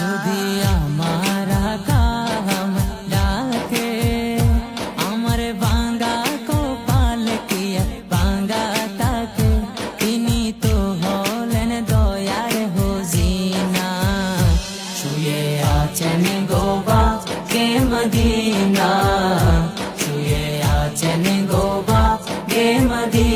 যদি আমার কাম ডাকে, আমার বাঙ্গা কপাল কিয়া বাঙ্গা তাকে? তিনি তো হলেন দয়ার হোজিনা শুয়ে আছেন গোবা কে মদিনা? শুয়ে আছেন গোবা কে মদিনা?